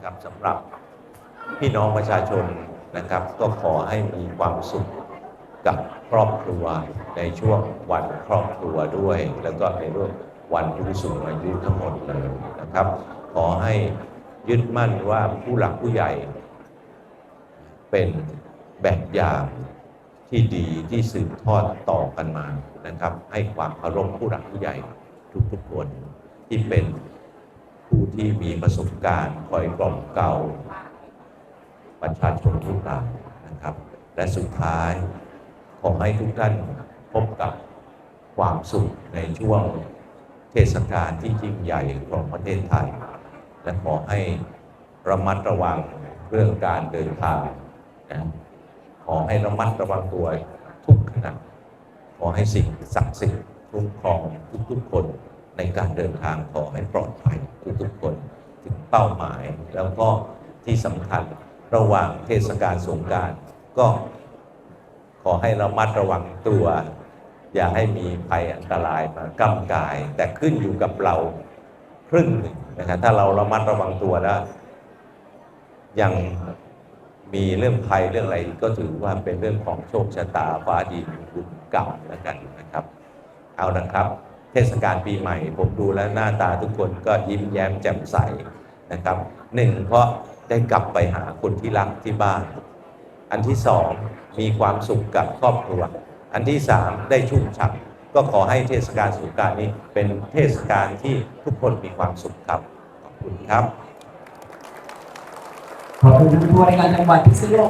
นะครับสำหรับพี่น้องประชาชนนะครับ ก็ขอให้มีความสุขกับครอบครัวในช่วงวันครอบครัวด้วย แล้วก็ในเรื่องวันผู้สูงอายุทั้งหมดเลยนะครับ ขอให้ยึดมั่นว่าผู้หลักผู้ใหญ่ เป็นแบบอย่างที่ดีที่สืบทอดต่อกันมานะครับ ให้ความเคารพผู้หลักผู้ใหญ่ทุกๆคนที่เป็น ผู้ที่มีประสบการณ์คอยกล่อมเกลาประชาชนทุกรายนะครับ และสุดท้ายขอให้ทุกท่านพบกับความสุขในช่วงเทศกาลที่ยิ่งใหญ่ของประเทศไทย และขอให้ระมัดระวังเรื่องการเดินทางนะขอให้ระมัดระวังตัวทุกขณะขอให้สิ่งศักดิ์สิทธิ์คุ้มครองทุกๆคนในการเดินทางขอให้ปลอดภัย ทุกคนถึงเป้าหมาย แล้วก็ที่สำคัญระหว่างเทศกาลสงการก็ขอให้ระมัดระวังตัว อย่าให้มีภัยอันตรายมากำกาย แต่ขึ้นอยู่กับเราครึ่งหนึ่งนะครับถ้าเราระมัดระวังตัวแล้ว ยังมีเรื่องภัยเรื่องอะไรก็ถือว่าเป็นเรื่องของโชคชะตาฟ้าดีบุญเก่าแล้วกันนะครับ เอานะครับ เทศกาลปีใหม่ ผมดูแล้วหน้าตาทุกคนก็ยิ้มแย้มแจ่มใสนะครับหนึ่งเพราะได้กลับไปหาคนที่รักที่บ้าน อันที่สองมีความสุขกับครอบครัว อันที่สามได้ชุ่มฉ่ำก็ขอให้เทศกาลสงการนี้เป็นเทศกาลที่ทุกคนมีความสุขครับขอบคุณครับขอบคุณทานผู้ว่าการจังหวัดพิษณุโลก